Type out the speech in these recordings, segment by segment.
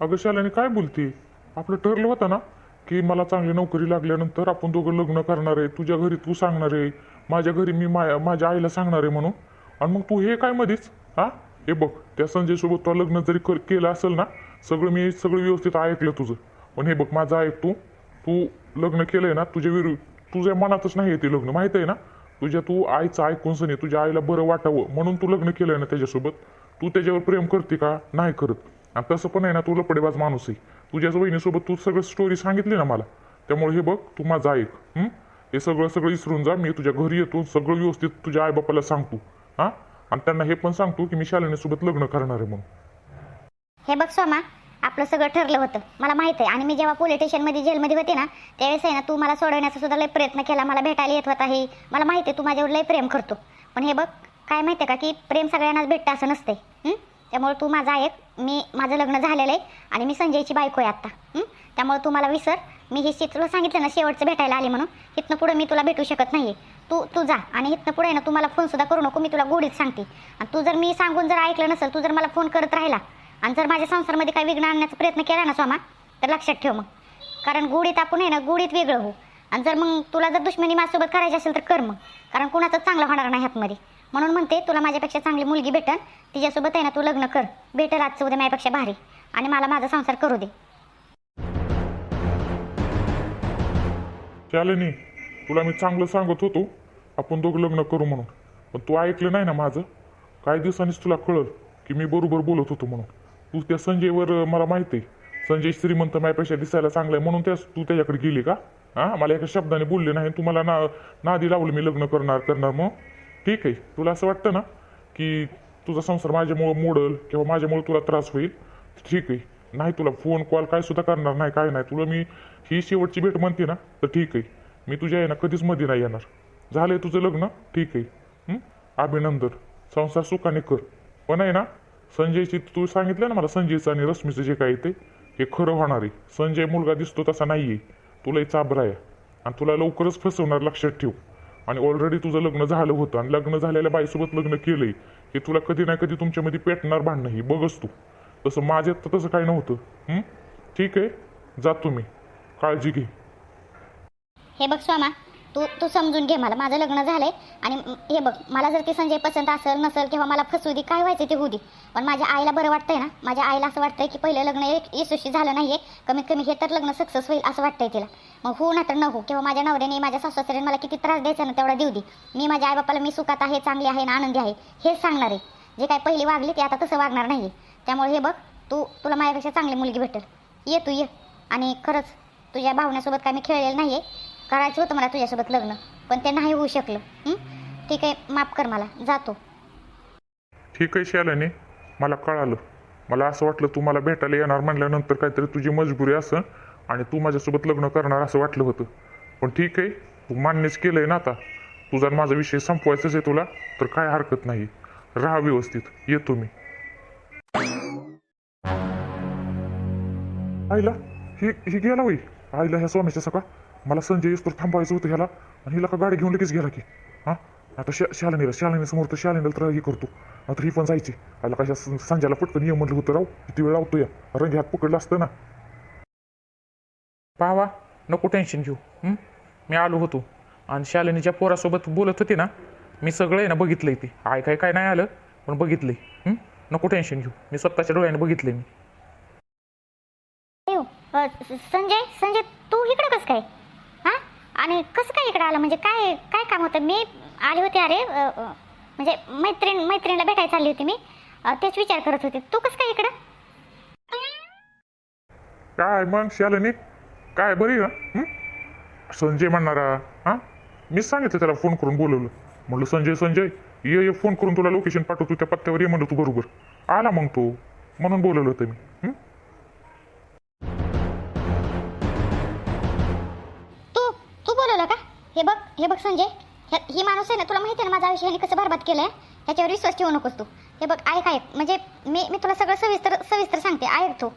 अगं शालाने काय बोलते? आपलं ठरलं होतं ना की मला चांगली नोकरी लागल्यानंतर आपण दोघं लग्न करणार आहे तुझ्या घरी तू सांगणार आहे माझ्या घरी मी माया माझ्या आईला सांगणार आहे म्हणून. आणि मग तू हे काय मध्येच हा? हे बघ त्या संजयसोबत तुला लग्न जरी कर केलं असेल ना सगळं मी सगळं व्यवस्थित ऐकलं तुझं. पण हे बघ माझं ऐक तू. तू लग्न केलंय ना तुझ्या विरु तुझ्या मनातच नाही येते लग्न माहीत आहे ना? तुझ्या तू आईचं ऐकून सनी तुझ्या आईला बरं वाटावं म्हणून तू लग्न केलंय ना त्याच्यासोबत. तू त्याच्यावर प्रेम करते का? नाही करत. आणि तसं पण आहे ना तुला लपडेबाज माणूस आहे. तुझ्याच वहिनीसोबत तू सगळं स्टोरी सांगितली ना मला. त्यामुळे हे बघ तू माझं ऐक हे? सगळं सगळं विसरून जा मी तुझ्या घरी येतो सगळं व्यवस्थित तुझ्या आईबापाला सांगतो हां? आणि त्यांना हे पण सांगतो की मी शालिनीसोबत लग्न करणार आहे मग हे बघ सोमा आपलं सगळं ठरलं होतं. मला माहीत आहे. आणि मी जेव्हा पोलीस स्टेशनमध्ये जेलमध्ये होते ना त्यावेळेस आहे ना तू मला सोडवण्याचा सुद्धा लय प्रयत्न केला. मला भेटायला येत होता हे. मला माहिती आहे तू माझ्यावर लय प्रेम करतो. पण हे बघ काय माहिती आहे का की प्रेम सगळ्यांनाच भेटतं असं नसतंय हं? त्यामुळे तू माझा एक मी माझं लग्न झालेलं आहे आणि मी संजयची बायको आहे आत्ता. त्यामुळे तू मला विसर. मी हे चित्र तुला सांगितलं ना शेवटचं भेटायला आले म्हणून. इथनं पुढं मी तुला भेटू शकत नाही तू तू जा आणि इथनं पुढे ना तू मला करू नको मी तुला गोडीत सांगते. आणि तू जर मी सांगून जर ऐकलं नसेल तू जर मला फोन करत राहिला आणि जर माझ्या संसारमध्ये काही विघ्न आणण्याचा प्रयत्न केला ना स्वामा तर लक्षात ठेव मग. कारण गुढीत आपण आहे ना गुढीत वेगळं हो. आणि जर मग तुला जर दुश्मनी माझ्यासोबत करायची असेल तर कर मग. कारण कुणाचं चांगलं होणार नाही ह्यातमध्ये म्हणून म्हणते तुला माझ्यापेक्षा चांगली मुलगी भेटन तिच्यासोबत आहे ना तू लग्न कर. भेटेल आजचं उद्या माझ्यापेक्षा भारी. आणि मला माझा संसार करू दे. शालिनी तुला मी चांगलं सांगत होतो आपण दोघं लग्न करू म्हणून. पण तू ऐकलं नाही ना माझं? काही दिवसांनीच तुला कळलं की मी बरोबर बोलत होतो म्हणून. तू त्या संजयवर मला माहिती आहे. संजय श्रीमंत माझ्यापेक्षा दिसायला चांगला आहे म्हणून त्या तू त्याच्याकडे गेली का? हां मला एका शब्दाने बोलले नाही तू मला ना नादी लावलं मी लग्न करणार करणार मग? ठीक आहे तुला असं वाटतं ना की तुझा संसार माझ्यामुळं मोडल किंवा माझ्यामुळे तुला त्रास होईल? ठीक आहे. नाही तुला फोन कॉल काय सुद्धा करणार नाही काय नाही. तुला मी ही शेवटची भेट म्हणते ना तर ठीक आहे. मी तुझ्या आहे ना कधीच मध्ये नाही येणार. झालंय तुझं लग्न? ठीक आहे. अभिनंदन. संसार सुखाने कर. पण आहे ना संजयची तू सांगितलं ना मला संजयचं आणि रश्मीचं जे काय ते हे खरं होणार आहे. संजय मुलगा दिसतो तसा नाही आहे तुला चाबरा आहे. आणि तुला लवकरच फसवणार लक्षात ठेव. आणि ऑलरेडी तुझं लग्न झालं होतं. आणि लग्न झालेल्या बाईसोबत लग्न केलंय. हे तुला कधी ना कधी तुमच्यामध्ये पेटणार भांडणं ही बघच तू. तसं माझ्यात तर तसं काय नव्हतं. ठीक आहे? जातो मी काळजी घे. हे बघ स्वामा. तू तू समजून घे मला. माझं लग्न झालंय आणि हे बघ मला जर ते संजय पसंत असेल नसेल किंवा मला फसू दे काय व्हायचं ते होऊ दे. पण माझ्या आईला बरं वाटतंय ना? माझ्या आईला असं वाटतंय की पहिलं लग्न एक यशस्वी झालं नाही आहे कमीत कमी हे तर लग्न सक्सेस होईल असं वाटतंय तिला. मग हो ना तर न हो किंवा माझ्या नवऱ्याने माझ्या सासऱ्याने मला किती त्रास द्यायचा ना तेवढा देऊ दे. मी माझ्या आईबापाला मी सुखात आहे चांगली आहे ना आनंदी आहे हेच सांगणार आहे. जे काय पहिली वागली ते आता तसं वागणार नाही त्यामुळे हे बघ तू तुला माझ्यापेक्षा चांगली मुलगी भेटेल. ये तू ये. आणि खरंच तुझ्या भावण्यासोबत काय मी खेळलेलं नाही आहे करायचं होतं मला तुझ्यासोबत लग्न पण ते नाही होऊ शकलं. ठीक आहे माफ कर मला. जातो. ठीक आहे शालाने. मला कळालं. मला असं वाटलं तू मला भेटायला येणार म्हणल्यानंतर काहीतरी तुझी मजबुरी असं आणि तू माझ्यासोबत लग्न करणार असं वाटलं होतं. पण ठीक आहे तू मान्यच केलं आहे ना आता. तुझा माझा विषय संपवायचाच आहे तुला तर काय हरकत नाही. राहा व्यवस्थित. येतो मी. आईला ही ही गेला होई आईला ह्या स्वामीच्या सका मला संजय येस्तोर थांबवायचं होतं ह्याला. आणि हिला का गाडी घेऊन लगेच गेला की? हां? आता शा शालिनीला शालिनी समोर तर शालिनीला तर हे करतो. आता ही पण जायची. आईला कशा संजयला पटकन ये म्हटलं होतं राव. किती वेळ लावतो या रंगी हात पकडलं असतं ना. पावा नको टेन्शन घेऊ. हं? मी आलो होतो. आणि शालिनीच्या पोरासोबत बोलत होती ना मी सगळं आहे ना बघितलंय ते. आय काय काय नाही आलं पण बघितलंय. हं? नको टेन्शन घेऊ. मी स्वतःच्या डोळ्याने बघितलंय मी. संजय संजय तू इकडे कसं काय? आणि कसं काय इकडे आलं? म्हणजे काय काय काम होतं? मी आले होते अरे म्हणजे मैत्रीण मैत्रिणीला भेटायला चालली होती मी. तेच विचार करत होते. तू कसं काय इकडं? काय मग? शालिनी काय बरी ना संजय म्हणणारा हां? मीच सांगितलं त्याला फोन करून बोलवलं. म्हणलं संजय संजय ये ये फोन करून तुला लोकेशन पाठवतो त्या पत्त्यावर ये म्हणलं तू बरोबर. आला मग तो. म्हणून बोलवलं होतं मी. हे बघ हे बघ संजय. हे ही माणूस आहे ना तुला माहिती आहे ना माझा आयुष्य ह्याने कसं बरबाद केलं आहे ह्याच्यावर विश्वास ठेवू नकोस तू. हे बघ ऐक ऐक. म्हणजे मी मी तुला सगळं सविस्तर सविस्तर सांगते. ऐक तू.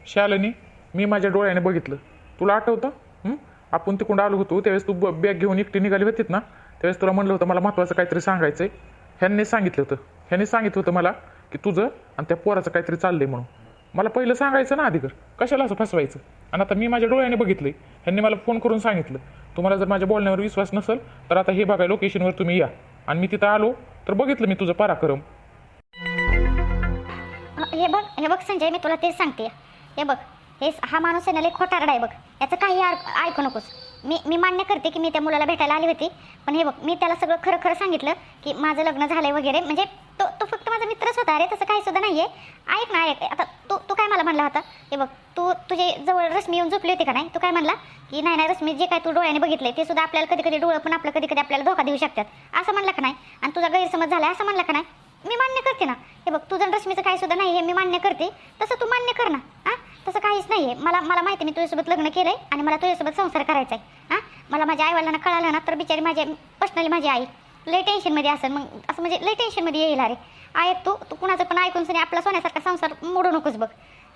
शालिनी मी माझ्या डोळ्याने बघितलं. तुला आठवतं? हं? आपण तिकडून आलो होतो त्यावेळेस तू बॅग घेऊन एकटी निघाली होतीत ना? त्यावेळेस तुला म्हणलं होतं मला महत्त्वाचं काहीतरी सांगायचं आहे ह्यांनी सांगितलं होतं. ह्यांनी सांगितलं होतं मला की तुझं आणि त्या पोराचं काहीतरी चाललंय म्हणून. मला पहिलं सांगायचं ना अधिकर कशाला असं फसवायचं? आणि आता मी माझ्या डोळ्याने बघितलं ह्यांनी मला फोन करून सांगितलं. तुम्हाला जर माझ्या बोलण्यावर विश्वास नसेल तर आता हे बघा लोकेशनवर तुम्ही या. आणि मी तिथं आलो तर बघितलं मी तुझं पराक्रम. हे बघ हे बघ संजय मी तुला तेच सांगते. हे बघ हे हा माणूस आहे ना लई खोटारडा आहे बघ. याचं काही ऐकू नकोस. मी मी मान्य करते की मी त्या मुलाला भेटायला आली होती पण हे बघ मी त्याला सगळं खरं खरं सांगितलं की माझं लग्न झालंय वगैरे. म्हणजे तो तो फक्त माझा मित्रच होता अरे तसं काही सुद्धा नाही आहे ऐक ना ऐक. आता तू तू काय मला म्हणला होता? हे बघ तू तुझे जवळ रश्मी येऊन झोपली होती का नाही? तू काय म्हणला? की नाही नाही रश्मी जे काय तू डोळ्याने बघितलंय ते सुद्धा आपल्याला कधी कधी डोळं पण आपलं कधी कधी आपल्याला धोका देऊ शकतात. असं म्हणलं का नाही? आणि तुझा गैरसमज झाला असं म्हणलं का नाही? मी मान्य करते ना. हे बघ तुझं रश्मीचं काही सुद्धा नाही हे मी मान्य करते. तसं तू मान्य कर ना. हां तसं काहीच नाही आहे मला मला माहिती मी तुझ्यासोबत लग्न केलं आहे आणि मला तुझ्यासोबत संसार करायचा आहे हां मला माझ्या आईवडिलांना कळालं ना तर बिचारी माझ्या पर्सनली माझी आई. लय टेन्शनमध्ये असेल मग असं म्हणजे लय टेन्शनमध्ये येईल अरे. ऐक तू तू कुणाचं पण ऐकून सनी आपला सोन्यासारखा संसार मोडू नकोस बघ.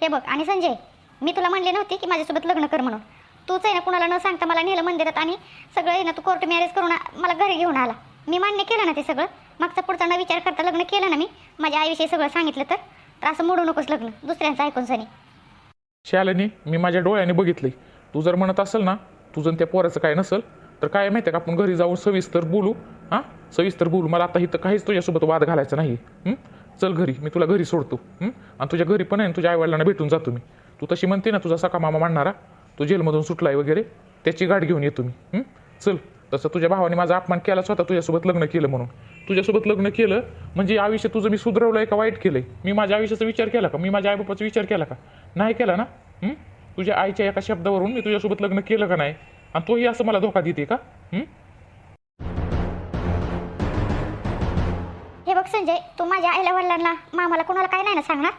हे बघ आणि संजय मी तुला म्हणले नव्हते की माझ्यासोबत लग्न कर म्हणून. तूच आहे ना कुणाला न सांगता मला नेलं मंदिरात आणि सगळं आहे ना तू कोर्ट मॅरेज करून मला घरी घेऊन आला. मी मान्य केलं ना ते सगळं. मागचा पुढचा न विचार करता लग्न केलं ना मी माझ्या आईविषयी सगळं सांगितलं तर. तर असं मोडू नकोस लग्न दुसऱ्यांचं ऐकून सनी. शालिनी मी माझ्या डोळ्याने बघितलंय. तू जर म्हणत असेल ना तुझं त्या पोराचं काय नसेल तर काय माहिती आहे का? आपण घरी जाऊन सविस्तर बोलू हां? सविस्तर बोलू. मला आता इथं काहीच तुझ्यासोबत वाद घालायचा नाही चल घरी मी तुला घरी सोडतो. आणि तुझ्या घरी पण आहे ना तुझ्या आईवडिलांना भेटून जातो मी तू तशी म्हणते ना तुझा सका मामा मांडणारा तो जेलमधून सुटलाय वगैरे त्याची गाठ घेऊन येतो मी चल. तसं तुझ्या भावाने माझा अपमान केला स्वतः तुझ्यासोबत लग्न केलं म्हणून. तुझ्यासोबत लग्न केलं म्हणजे आयुष्य तुझं मी सुधरवलंय का वाईट केलंय? मी माझ्या आयुष्याचा विचार केला का? मी माझ्या आईबापाचा विचार केला का? नाही केला ना? तुझ्या आईच्या एका शब्दावरून मी तुझ्यासोबत लग्न केलं का नाही? आणि तोही असं मला धोका देते का? हं? हे बघ संजय तू माझ्या आईला वडिलांना मामाला कोणाला काय नाही ना सांगणार?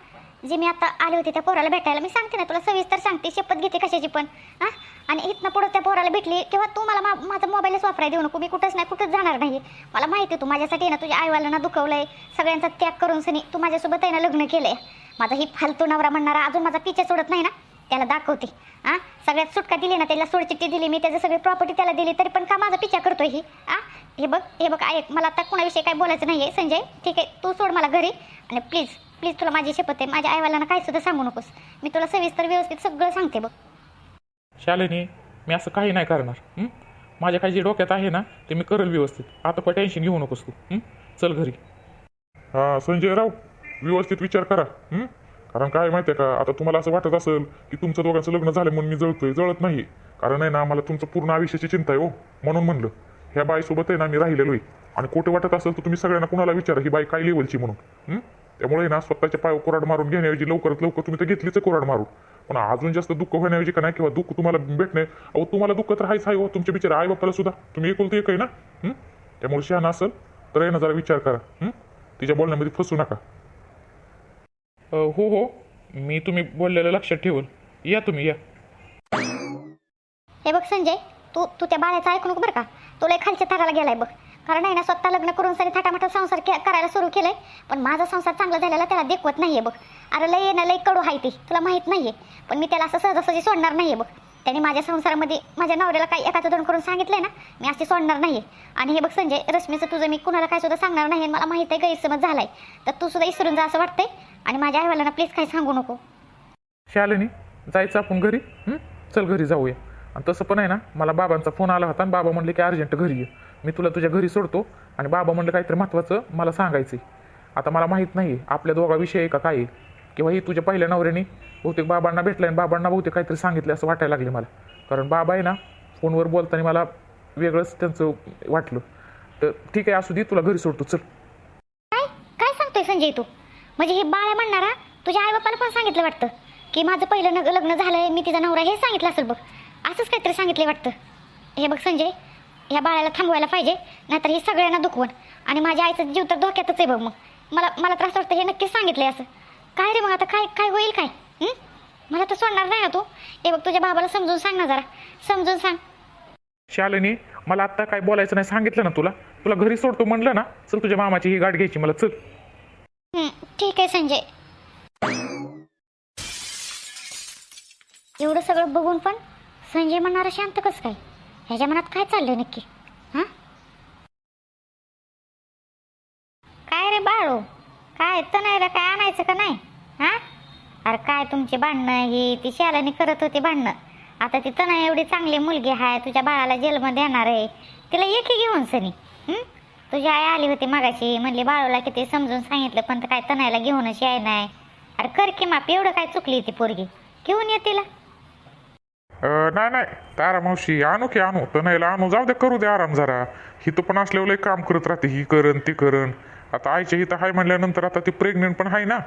जे मी आता आले होते त्या पोराला भेटायला मी सांगते ना तुला सविस्तर सांगते शपथ घेते कशाची पण. हां? आणि इथनं पुढं त्या पोराला भेटली किंवा तू मला मा माझा मोबाईलच वापराय देऊ नको मी कुठंच नाही कुठंच जाणार नाही. मला माहिती आहे तू माझ्यासाठी आहे ना तुझ्या आईवालांना दुखवलंय सगळ्यांचा त्याग करून सनी तू माझ्यासोबत आहे ना लग्न केलंय. माझा ही फालतू नवरा म्हणणारा अजून माझा पिछा सोडत नाही ना? त्याला दाखवते. हां सगळ्यात सुटका दिली ना त्याला सोडचिठ्ठी दिली मी त्याची सगळी प्रॉपर्टी त्याला दिली तरी पण का माझा पिछा करतोय ही? हां हे बघ हे बघ ऐक मला आता कोणाविषयी काय बोलायचं नाही आहे संजय. ठीक आहे तू सोड मला घरी. आणि प्लीज प्लीज तुला माझी शपथ आहे. माझ्या आईवालांना काय सुद्धा सांगू नकोस. मी तुला सविस्तर व्यवस्थित सगळं सांगते बघ. शालिनी मी असं काही नाही करणार हं? माझ्या काही जे डोक्यात आहे ना ते मी करेल व्यवस्थित. आता काही टेन्शन घेऊ नकोस तू हं? चल घरी. हा संजय राव व्यवस्थित विचार करा हं? कारण काय माहिती आहे का आता तुम्हाला असं वाटत असेल की तुमचं दोघांचं लग्न झालं म्हणून मी जळतोय जळत नाही. कारण आहे ना मला तुमचं पूर्ण आयुष्याची चिंता आहे हो म्हणून म्हणलं. ह्या बाईसोबत आहे ना मी राहिलेलो आहे. आणि खोटं वाटत असेल तर तुम्ही सगळ्यांना कुणाला विचारा ही बाई काय लेवलची म्हणून. त्यामुळे ना स्वतःच्या पाय कोराड मारून घेण्याऐवजी लवकरात लवकर तुम्ही तर घेतलीच कोराड मारून. पण अजून जास्त दुःख होण्याऐवजी का नाही किंवा दुःख तुम्हाला भेटणे अहो तुम्हाला दुःख तर हायच आहे हो तुमच्या बिचारा आई बापाला सुद्धा. तुम्ही एकुलते एक आहे ना? त्यामुळे शहाणा असेल तर आहे ना जरा विचार करा. तिच्या बोलण्यामध्ये फसू नका. हो हो. मी तुम्ही बोललेलं लक्षात ठेवून. या तुम्ही या. हे बघ संजय तू तू त्या बाळ्याचं ऐकू नको बरं का. तो लय खालच्या थराला गेलाय बघ. कारण आहे ना स्वतः लग्न करून सरी थाटामाटा संसार के करायला सुरू केलंय. पण माझा संसार चांगला झालेला त्याला देखवत नाहीये बघ. अरे लय ना लय कडू आहे ती. तुला माहीत नाहीये. पण मी त्याला असं सहजासहजी सोडणार नाहीये बघ. त्याने माझ्या संसारामध्ये माझ्या नवऱ्याला काही एकाचं दोन करून सांगितलंय ना मी असे सोडणार नाहीये. आणि हे बघ संजय रश्मीचं तुझं मी कुणाला काय सुद्धा सांगणार नाही मला माहिती आहे गैरसमज झालाय. तर तू सुद्धा इसरून जा असं वाटतंय? आणि माझ्या आईवालांना प्लीज काही सांगू नको. शालिनी जायचं आपण घरी? हं? चल घरी जाऊया. आणि तसं पण आहे ना मला बाबांचा फोन आला होता आणि बाबा म्हणले की अर्जंट घरी ये. मी तुला तुझ्या घरी सोडतो आणि बाबा म्हणलं काहीतरी महत्त्वाचं मला सांगायचं आहे आता मला माहीत नाही आपल्या दोघाविषयी आहे का काय आहे? किंवा ही तुझ्या पहिल्या नवऱ्याने बहुतेक बाबांना भेटलं आणि बाबांना बहुतेक काहीतरी सांगितलं असं वाटायला लागले मला. कारण बाबा आहे ना फोनवर बोलताना मला वेगळंच त्यांचं वाटलं. तर ठीक आहे असू दे तुला घरी सोडतो. चल. काय? काय सांगतोय संजय तू? म्हणजे हे बाळ्या म्हणणारा तुझ्या आई बापाला पण सांगितलं वाटतं? की माझं पहिलं नग लग्न झालंय मी तिचा नवरा हे सांगितलं असेल बघ. असंच काहीतरी सांगितलं वाटतं. हे बघ संजय ह्या बाळाला थांबवायला पाहिजे नाहीतर हे सगळ्यांना दुखवण. आणि माझ्या आईचं जीव तर धोक्यातच आहे बघ मग. मला मला त्रास वाटतं हे नक्कीच सांगितलं आहे असं. काय रे मग आता काय काय होईल काय? मला तर सोडणार नाही ना तू. हे बघ तुझ्या बाबाला समजून सांग ना जरा. समजून सांग. शालिनी मला आत्ता काय बोलायचं नाही सांगितलं ना तुला? तुला घरी सोडतो म्हणलं ना? चल तुझ्या मामाची ही गाठ घ्यायची मला चल. ठीक आहे संजय. एवढं सगळं बघून पण संजय म्हणणारा शांत कसं काय? ह्याच्या मनात काय चाललंय नक्की? हां? काय रे बाळू? काय तर नाही रे काय आणायचं का नाही? हां? अरे काय तुमची भांडणं हे? ती शालानी करत होती भांडणं. आता ती तणा एवढी चांगली मुलगी आहे तुझ्या बाळाला जेलमध्ये येणार आहे. तिला एकही घेऊन सनी. तुझी आई आली होती मागाशी म्हणली बाळूला किती समजून सांगितलं पण काय तणायला घेऊनच याय नाही. अरे कर की माप एवढं काय चुकली ती पोरगी? घेऊन ये तिला. नाही नाही तारा मावशी आणू की आणू तणायला आणू जाऊ दे करू दे आराम जरा. ही तर पण असल्यावर काम करत राहते ही करण ती करण. आता आईच्या हिथं हाय म्हणल्यानंतर आता ती प्रेग्नेंट पण आहे ना.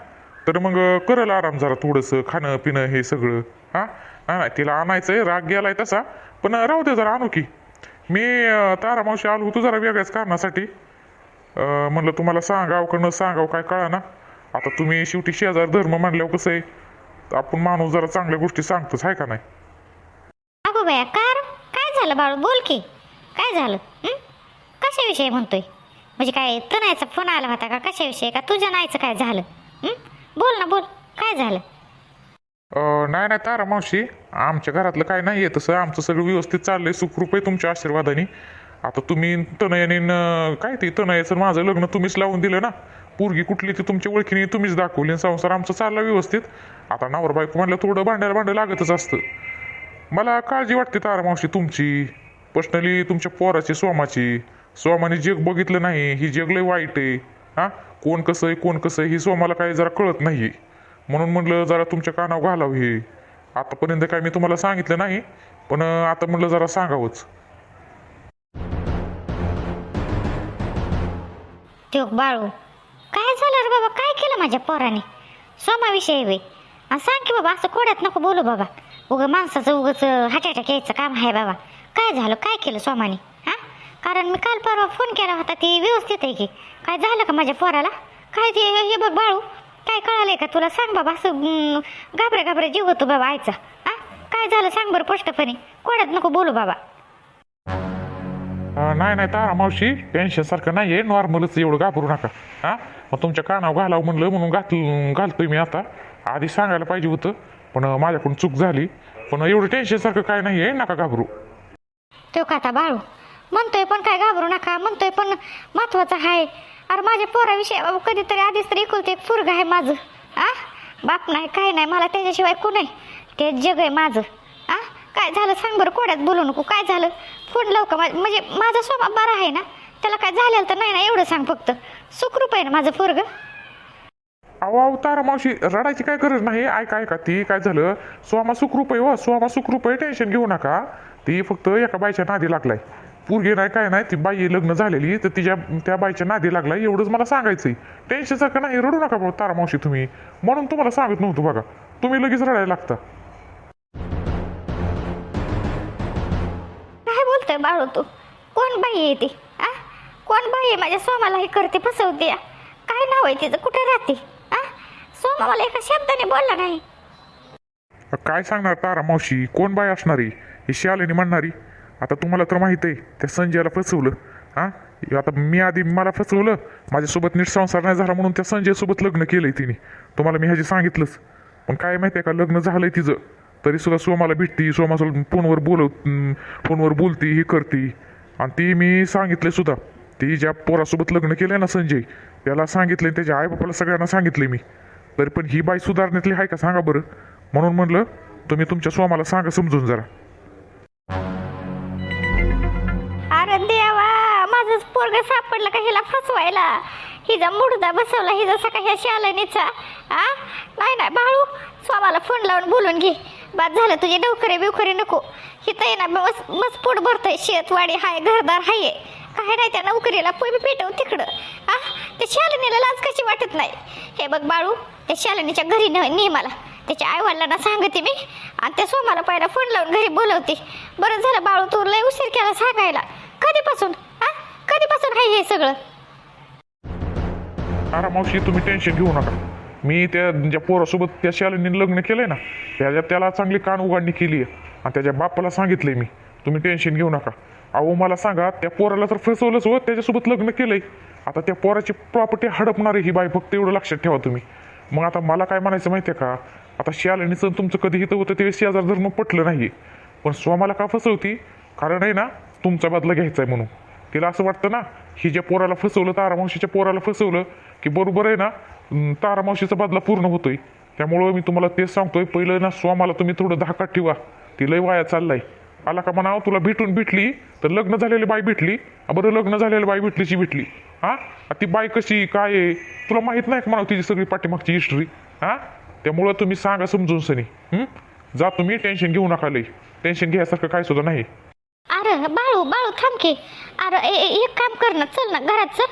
तर मग करल करेल आराम जरा थोडंसं खाणं पिणं हे सगळं. हां? नाही नाही तिला आणायचंय राग गेलाय तसा. पण राहू दे जरा आणू की. मी तारामावशी तारा मावशी आलो होतो जरा वेगळ्याच कारणासाठी. म्हणलं तुम्हाला सांगाव का न सांगाव काय कळा ना आता तुम्ही शेवटी शेजार धर्म म्हणल्यावर कसं आहे? आपण माणूस जरा चांगल्या गोष्टी सांगतोच आहे का नाही? अगो बाया कार काय झालं बाळू? बोल की. काय झालं? कशा कशाविषयी म्हणतोय? म्हणजे काय तणायचा फोन आला होता का? कशाविषयी? का तुझ्या नाहीचं काय झालं? बोल ना बोल. काय झालं? नाही नाही तारा मावशी आमच्या घरातलं काय नाही आहे तसं. आमचं सगळं व्यवस्थित चाललंय. सुखरूप आहे तुमच्या आशीर्वादाने. आता तुम्ही तनयाने काय ते तनयाचं माझं लग्न तुम्हीच लावून दिलं ना? पोरगी कुठली ती तुमच्या ओळखीने तुम्हीच दाखवली संसार आमचा चालला व्यवस्थित. आता नावर बायको म्हणलं थोडं भांडायला भांडं लागतच असतं. मला काळजी वाटते तारा मावशी तुमची. पर्सनली तुमच्या पोराची सोमाची. सोमाने जग बघितलं नाही ही जग लय वाईट आहे. हां? कोण कसं आहे कोण कसं आहे ही सोमाला काही जरा कळत नाही म्हणून म्हणलं जरा तुमच्या कानावर घालावं हे. आतापर्यंत काय मी तुम्हाला सांगितलं नाही पण आता म्हणलं जरा सांगावंच. त्यो बाळू. काय झालं रे बाबा? काय केलं माझ्या पोराने? सोमाविषयी वे सांग की बाबा असं कोड्यात नको बोलू बाबा. उगं माणसाचं उगच हार्ट यायचं काम आहे बाबा. काय झालं? काय केलं सोमाने? हां? कारण मी काल परवा फोन केला होता ती व्यवस्थित आहे की. काय झालं का माझ्या पोराला? काय ते हे बघ बाळू. काय कळालंय का तुला? सांग बाबा असं घाबरे घाबरे जीव होतो बाबा आईचा. हां काय झालं सांग बरं स्पष्टपणे कोड्यात नको बोलू बाबा. नाही नाही तारा मावशी टेन्शन सारखं नाही आहे नॉर्मलच एवढं घाबरू नका. हां मग तुमच्या कानावर घालावं म्हणलं म्हणून घातलं घालतोय मी आता. आधी सांगायला पाहिजे होतं पण माझ्याकडून चूक झाली. पण एवढं टेन्शन सारखं काय नाही आहे नका घाबरू. तो का आता बाळू? म्हणतोय पण काय घाबरू नका. म्हणतोय पण महत्वाचं आहे अरे माझ्या पोराविषयी कधीतरी आधीच तरी एकुलते एक फुरग आहे माझं. आ? बाप नाही काय नाही मला त्याच्याशिवाय कोण आहे? ते जग आहे माझं. आ? काय झालं? सांग बरं कोड्यात बोलू नको. काय झालं? फोन लाव का? मा- म्हणजे माझा स्वभाव बरा आहे ना? त्याला काय झालेलं तर नाही ना? एवढं सांग फक्त. सुखरूप आहे ना माझं पोरग? अहो अहो तारा मावशी रडायची काय गरज नाही? ऐका ऐका. ती काय झालं? स्वामा सुखरूप आहे हो. स्वामा सुखरूप आहे. टेन्शन घेऊ नका. ती फक्त एका बाईच्या नादी लागलाय. पोरगी नाही काय नाही ती बाई लग्न झालेली तर तिच्या त्या बाईच्या नादी लागलाय एवढंच मला सांगायचंय. टेन्शन सारखं नाही रडू नका तारा मावशी तुम्ही. म्हणून तुम्हाला सांगत नव्हतं बघा. तुम्ही लगेच रडायला लागता. काय बोलतोय बाळू तू? कोण बाई आहे ती आ? कोण बाई आहे? माझ्या सोमाला हे करते फसवते? काय नाव आहे तिचं? कुठे राहते? आ? सोमा मला एका शब्दाने बोलला नाही. काय सांगणार तारा मावशी? कोण बाई असणारी? ही शालिनी म्हणणारी? आता तुम्हाला तर माहीत आहे त्या संजयला फसवलं. हां? आता मी आधी मला फसवलं माझ्यासोबत नीट संसार नाही झाला म्हणून त्या संजयसोबत लग्न केलंय तिने. तुम्हाला मी ह्याची सांगितलंच. पण काय माहिती आहे का लग्न झालंय तिचं. तरी सुद्धा सोमाला भेटती सोमासोबत फोनवर बोलव फोनवर बोलती ही करती. आणि ती मी सांगितले सुद्धा. ती ज्या पोरासोबत लग्न केलंय ना संजय त्याला सांगितले त्याच्या आईबापाला सगळ्यांना सांगितले मी. तरी पण ही बाई सुधारण्यातली आहे का सांगा बरं. म्हणून म्हणलं तुम्ही तुमच्या स्वामाला सांगा समजून जरा. पोरग सापडलं का हिला फसवायला? हिचा मुडदा बसवला हिचा सका ह्या शालनीचा आ? नाही नाही बाळू स्वामाला फोन लावून बोलून घे. बाद झालं तुझे डवकरे बिवकरे नको. हिथं आहे ना मस मस्त पोट भरतंय शेतवाडी हाय घरदार हाय. काय नाही त्या नोकरीला पोय पेटव तिकडं. आ? त्या शालिनीला लाज कशी वाटत नाही? हे बघ बाळू त्या शालिनीच्या घरी न ने मला. त्याच्या आईवडिलांना सांगते मी. आणि त्या सोमाला पहिला फोन लावून घरी बोलवते. बरं झालं बाळू तू लय उशीर केला सांगायला. कधीपासून? आ? कधीपासून आहे हे सगळं? अरे मावशी तुम्ही टेन्शन घेऊ नका. मी त्या ज्या पोरासोबत त्या शालिनीने लग्न केलंय ना त्याच्या त्याला चांगली कान उघडणी केली आहे आणि त्याच्या बापाला सांगितलंय मी. तुम्ही टेन्शन घेऊ नका. अहो मला सांगा त्या पोराला तर फसवलंच हो त्याच्यासोबत लग्न केलंय. आता त्या पोराची प्रॉपर्टी हडपणार आहे ही बाई फक्त एवढं लक्षात ठेवा तुम्ही. मग आता मला काय म्हणायचं माहितीये का? आता शालिनीचं तुमचं कधी हित होतं ते शेजार धर्म पटलं नाही पण स्वामाला का फसवती? कारण आहे ना तुमचा बदला घ्यायचा आहे म्हणून. तिला असं वाटतं ना ही ज्या पोराला फसवलं तारामावशीच्या पोराला फसवलं की बरोबर आहे ना तारामावशीचा बदला पूर्ण होतोय. त्यामुळं मी तुम्हाला तेच सांगतोय पहिलं ना स्वामाला तुम्ही थोडं धाकात ठेवा. ती लय वाया चाललाय. आला का म्हणावं तुला भेटून भेटली तर लग्न झालेली बाई भेटली. बरं लग्न झालेली बाई भेटलीची भेटली. हा? ती बाई कशी काय आहे? तुला माहीत नाही का म्हणावं तिची सगळी पाठीमागची हिस्ट्री हा? त्यामुळं तुम्ही सांगा समजून सनी. जा तुम्ही टेन्शन घेऊ नका लई टेन्शन घ्यायसारखं काय सुद्धा नाही. अरे बाळू बाळू थांब की. अरे ए- ए- एक काम कर ना चल ना घरात चल.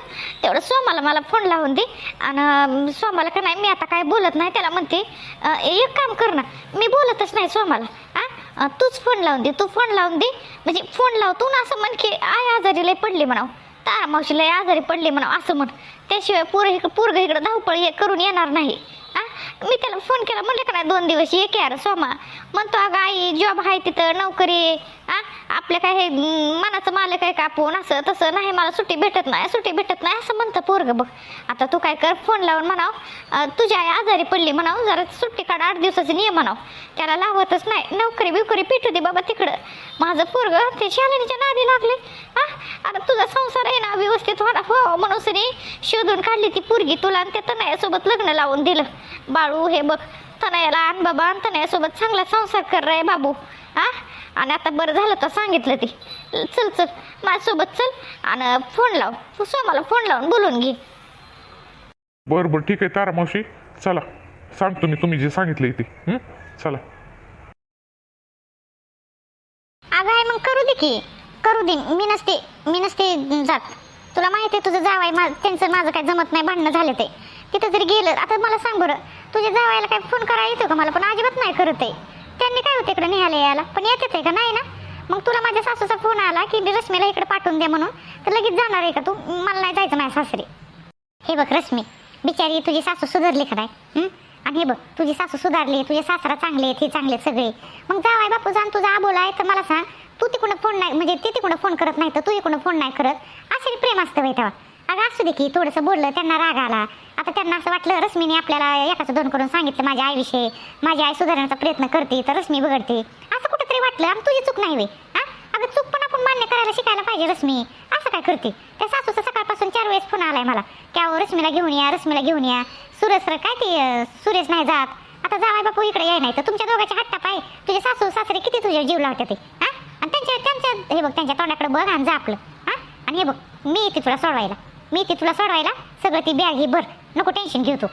तेवढं सोमाला मला फोन लावून दे. आणि सोमाला का नाही मी आता काय बोलत नाही त्याला म्हणते. अं, एक काम कर ना मी बोलतच नाही सोमाला. आ तूच फोन लावून दे तू फोन लावून दे. म्हणजे फोन लाव तू ना असं म्हण की आय आजारी लय पडली म्हणाव. तारा मावशी लय आजारी पडली म्हणाव असं म्हण. त्याशिवाय पोरं इकडं पोरगं इकडं धावपळ हे करून येणार नाही. हा? मी त्याला फोन केला म्हणलं का नाही दोन दिवस ये की यार सोमा. म्हणतो अगं आई जॉब आहे तिथं नोकरी आपल्या काय हे मनाचं मालक आहे का आपण असं तसं नाही मला सुट्टी भेटत नाही सुट्टी भेटत नाही असं म्हणतं पोरग बघ. आता तू काय कर फोन लावून म्हणाव तुझी आई आजारी पडली म्हणाव जरा सुट्टी काढ आठ दिवसाची नियम म्हणाव. त्याला लावतच नाही नोकरी बिवकरी पिटू दे बाबा तिकडं. माझं पोरग ते शालिनीच्या नादी लागले हा आता तुझा संसार आहे ना व्यवस्थित व्हावा हो म्हणून शोधून काढली ती पोरगी तुला आणि त्या तनयासोबत लग्न लावून दिलं. बाळू हे बघ तनयाला आण बाबा आणि तनयासोबत चांगला संसार कर रे बाबू. हा? आणि आता बरं झालं तर सांगितलं ती. चल चल माझ्यासोबत चल आणि फोन लाव. सोमाला फोन लावून बोलून घे. बरं बरं ठीक आहे तारा मावशी. चला. सांगतो मी तुम्ही जे सांगितले ते. हं? चला. अगं आहे मग करू दे की. करू दे. मी नसते मी नसते जात. तुला माहिती आहे तुझं जावाय मा त्यांचं माझं काय जमत नाही. भांडणं झाले ते. तिथं जरी गेलं आता मला सांग बरं. तुझ्या जावायला काय फोन करायला येतो का मला? पण अजिबात नाही करत आहे. त्यांनी काय होते इकडे निघाले यायला? पण येतेच आहे का? नाही ना? मग तुला माझ्या सासूचा फोन आला की रश्मीला इकडे पाठवून द्या म्हणून तर लगेच जाणार आहे का तू? मला नाही जायचं माझ्या सासरी. हे बघ रश्मी बिचारी तुझी सासू सुधारली का नाही? आणि हे बघ तुझी सासू सुधारली तुझे सासरा चांगले आहेत हे चांगले आहेत सगळे. मग जावाय बापू जाण तुझा आबोला आहे तर मला सांग तू तिकडून फोन नाही म्हणजे ते तिकडून फोन करत नाही तर तू इकडून फोन नाही करत. असे प्रेम असतं बाई तेव्हा. अगं असू दे की थोडंसं बोललं त्यांना राग आला. आता त्यांना असं वाटलं रश्मीने आपल्याला एकाचं दोन करून सांगितलं माझ्या आईविषयी. माझी आई सुधारण्याचा प्रयत्न करते तर रश्मी बिघडते. असं कुठंतरी वाटलं आणि तुझी चूक नाही वे हा? अगं चूक पण आपण मान्य करायला शिकायला पाहिजे रश्मी. असं काय करते? त्या सासूचा सकाळपासून चार वेळेस फोन आलाय मला. की अहो रश्मीला घेऊन या रश्मीला घेऊन या. सुरेश काय ते सुरेश नाही जात. आता जावाय बापू इकडे याय नाही तर तुमच्या दोघांच्या हट्टा पाय. तुझे सासू सासरे किती तुझ्या जीव लावते ते हा? आणि त्यांच्या त्यांच्या हे बघ त्यांच्या तोंडाकडे बघ आणि जा आपलं हा? आणि हे बघ मी येते तुला सोडवायला. मी ते तुला सोडवायला सगळं ती बॅग ही भर. नको टेन्शन घेऊ तू.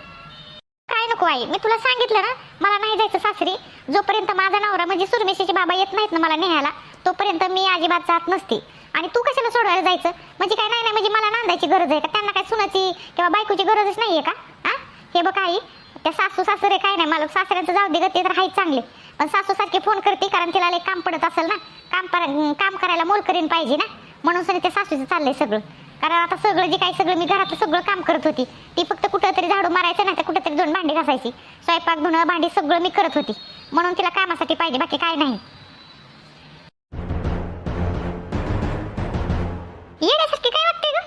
काय नको आई? मी तुला सांगितलं ना मला नाही जायचं सासरी. जोपर्यंत माझा नवरा म्हणजे सुरमेशीचे बाबा येत नाहीत ना मला न्यायला तोपर्यंत मी अजिबात जात नसते. आणि तू कशाला सोडवायला जायचं? म्हणजे काय नाही नाही म्हणजे मला नांदायची गरज आहे का? त्यांना काय सुनाची किंवा बायकोची गरजच नाहीये का? हा हे बघ आई त्या सासू सासरे काय नाही मला सासऱ्यांचं जाऊ दे ग ते तर आहेत चांगले. पण सासू सारखे फोन करते कारण तिला लई काम पडत असेल ना. काम पर- काम करायला मोल करीन पाहिजे ना. म्हणून सरी ते सासूचं चाललंय सगळं. कारण आता सगळं जे काही सगळं मी घरातलं सगळं काम करत होती ती फक्त कुठं तरी झाडू मारायचं नाही तर कुठं तरी दोन भांडी घासायची. स्वयंपाक धुणं भांडी सगळं मी करत होती. म्हणून तिला कामासाठी पाहिजे बाकी काय नाही. येण्यासारखी काय वाटते ग?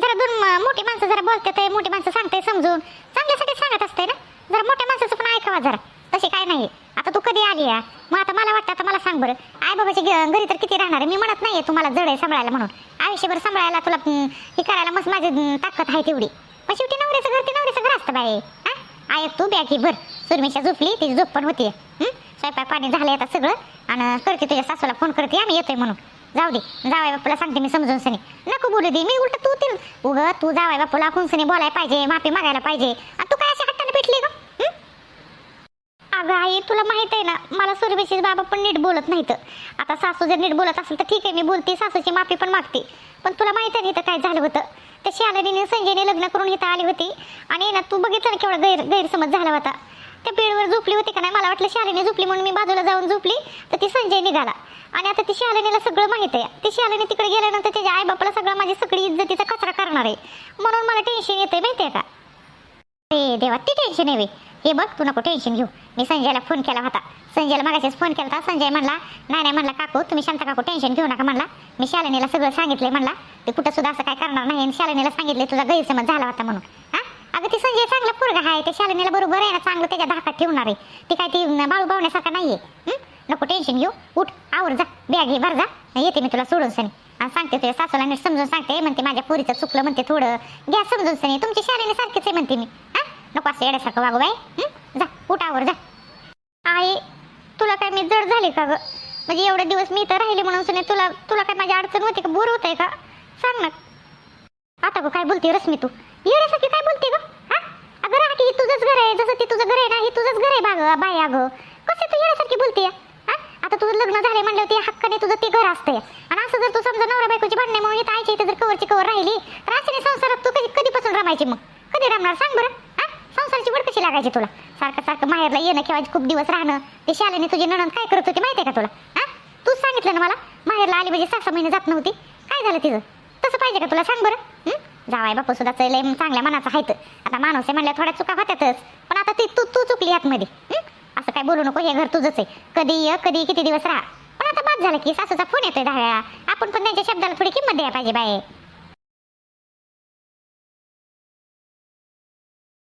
जरा दोन मोठी माणसं जरा बोलतात मोठी माणसं सांगते समजून. चांगल्यासाठी सांगत असते ना? जरा मोठ्या माणसाचं पण ऐकावा जरा. तशी काय नाही आता तू कधी आली या मग आता मला वाटतं आता मला सांग बरं. आई बाबाची घरी तर किती राहणार मी म्हणत नाहीये तुम्हाला जड आहे सांभाळायला म्हणून. आयुष्यभर सांभाळायला तुला हे करायला मस्त माझी ताकद आहे तेवढी. मग शेवटी नवऱ्याचं घर ते नवऱ्याचं घर असतं बाई. हा? ऐक तू ही भर. सुरमेशा झोपली तिची झोप पण होती स्वयंपाक पाणी झालंय आता सगळं. आणि करते तुझ्या सासूला फोन करते आम्ही येतोय म्हणून. जाऊ दे. जावाय बापूला सांगते मी समजून सनी. नको बोलू दे. मी उलट तू ते उग तू जावाय बापूला हुंसनी बोलायला पाहिजे माफी मागायला पाहिजे. आणि तू काय अशा हट्टाने भेटली ग? अगं आई तुला माहीत आहे ना मला सुरभीशीच बाबा पण नीट बोलत नाहीत. आता सासू जर नीट बोलत असेल तर ठीक आहे मी बोलते सासूची माफी पण मागते. पण तुला माहीत आहे ना इथं काय झालं होतं? तर शालिनीने संजयने लग्न करून इथं आली होती. आणि ना तू बघितलं ना केवढा गैर गैरसमज झाला होता. त्या बेडवर झोपली होती का नाही? मला वाटलं शालिनी झोपली म्हणून मी बाजूला जाऊन झोपली तर ती संजय निघाला. आणि आता ती शालिनीला सगळं माहीत आहे. ती शालिनी तिकडे गेल्यानंतर त्याच्या आईबापाला सगळं माझी सगळी इज्जतीचा कचरा करणार आहे. म्हणून मला टेन्शन येते माहिती आहे का? अरे देवा ती टेन्शन आहे हे बघ तू नको टेन्शन घेऊ. मी संजयला फोन केला होता. संजयला मागाशीच फोन केला होता. संजय म्हणला नाही नाही म्हणला काकू तुम्ही शांत काकू टेन्शन घेऊ नका म्हणला. मी शालिनीला सगळं सांगितलंय म्हणला. ते कुठं सुद्धा असं काय करणार नाही. आणि शालिनीला सांगितले तुझा गैरसमज झाला होता म्हणून. हा? अगं ती संजय चांगला पोरगा आहे. ते शालिनीला बरोबर आहे ना चांगलं त्याच्या धाकात ठेवणार आहे. ती काय ती बाळू बावण्यासारखा नाहीये. आहे नको टेन्शन घेऊ. उठ आवर जा. बॅग घे भर जा. येते मी तुला सोडून सनी. आणि सांगते तुझ्या सासूला नीट समजून सांगते. म्हणते माझ्या पोरीचं चुकलं म्हणते थोडं. घ्या समजून सनी. तुमची शालिनी सारखीच आहे म्हणते मी. नको असं येण्यासारखं वागू बाई. जा उठावर जा. आई तुला काय मी जड झाले का ग? म्हणजे एवढे दिवस मी इथं राहिले म्हणून सुने तुला तुला काय माझी अडचण होती का? बोर होत आहे का? सांग ना. आता गं काय बोलते रश्मी तू? येण्यासाठी काय बोलते ग? अगं राहा की तुझंच घर आहे. जसं ते तुझं घर आहे ना हे तुझंच घर आहे बाग बाय अगं. कसं तू येण्यासारखी बोलते आता तुझं लग्न झाले म्हणलं होते हक्काने तुझं ते घर असतंय. आणि असं जर तू समजा नवरा बायकोची भांडणे म्हणून इथं आईच्या इथे जर कवरची कवर राहिली तर असे संसारात तू कधी कधीपासून रमायची मग? कधी रमणार? सांग बरं. हा संसाराची कशी लागायची तुला? सारखं सारखं माहेरला येणं किंवा खूप दिवस राहणं. ते शालेने तुझी नणंद काय करत होती माहिती आहे का तुला? हा? तूच सांगितलं ना मला? माहेरला आली म्हणजे सहा सहा महिने जात नव्हती. काय झालं तिचं? तसं पाहिजे का तुला? सांग बरं. जावाय बापू सुद्धा लय चांगल्या मनाचा आहेत. आता माणूस आहे म्हणल्या थोड्या चुका होत्यातच पण आता ती तू तू चुकली आतमध्ये. असं काय बोलू नको हे घर तुझंच आहे. कधी ये कधी किती दिवस राहा. पण आता बाद झालं की सासूचा फोन येतोय दहा वेळा आपण पण त्यांच्या शब्दाला थोडी किंमत द्यायला पाहिजे बाय